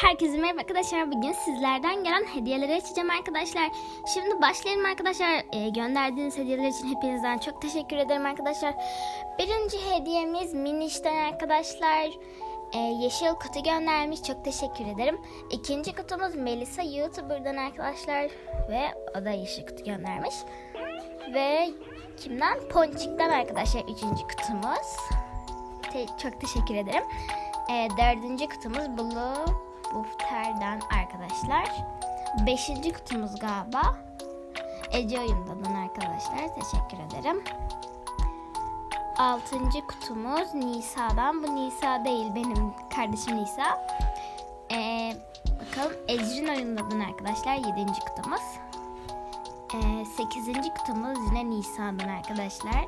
Herkese merhaba arkadaşlar. Bugün sizlerden gelen hediyeleri açacağım arkadaşlar. Şimdi başlayalım arkadaşlar. Ee, gönderdiğiniz hediyeler için hepinizden çok teşekkür ederim arkadaşlar. Birinci hediyemiz Miniş'ten arkadaşlar. Ee, yeşil kutu göndermiş. Çok teşekkür ederim. İkinci kutumuz Melisa YouTuber'dan arkadaşlar. Ve o da yeşil kutu göndermiş. Ve kimden? Ponçik'ten arkadaşlar üçüncü kutumuz. Te- çok teşekkür ederim. Ee, dördüncü kutumuz Blue Bufter'den arkadaşlar. Beşinci kutumuz galiba. Ece Oyun'dan arkadaşlar. Teşekkür ederim. Altıncı kutumuz Nisa'dan. Bu Nisa değil benim kardeşim Nisa. Ee, bakalım Ecrin Oyun'dan arkadaşlar. Yedinci kutumuz. Ee, sekizinci kutumuz yine Nisa'dan arkadaşlar.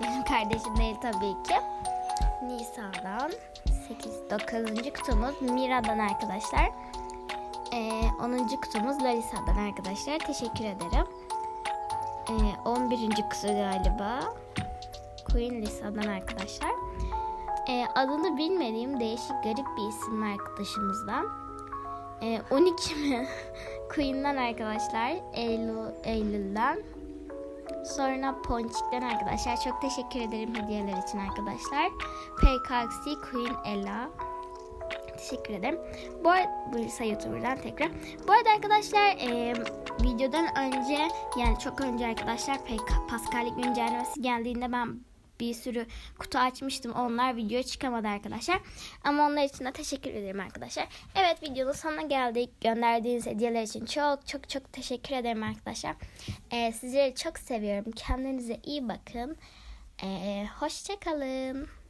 Benim kardeşim değil tabii ki. Nisa'dan 8 9. kutumuz Mira'dan arkadaşlar. Ee, 10. kutumuz Larisa'dan arkadaşlar. Teşekkür ederim. Ee, 11. kutu galiba. Queen Lisa'dan arkadaşlar. Ee, adını bilmediğim değişik garip bir isim arkadaşımızdan. Ee, 12 mi? Queen'den arkadaşlar. Eylül, Eylül'den. Sonra Ponçik'ten arkadaşlar. Çok teşekkür ederim hediyeler için arkadaşlar. PKX Queen Ella. Teşekkür ederim. Bu arada YouTuber'dan tekrar. Bu arada arkadaşlar e, videodan önce yani çok önce arkadaşlar Pascal'lik güncellemesi geldiğinde ben bir sürü kutu açmıştım. Onlar videoya çıkamadı arkadaşlar. Ama onlar için de teşekkür ederim arkadaşlar. Evet videonun sonuna geldik. Gönderdiğiniz hediyeler için çok çok çok teşekkür ederim arkadaşlar. Ee, sizleri çok seviyorum. Kendinize iyi bakın. Ee, Hoşçakalın.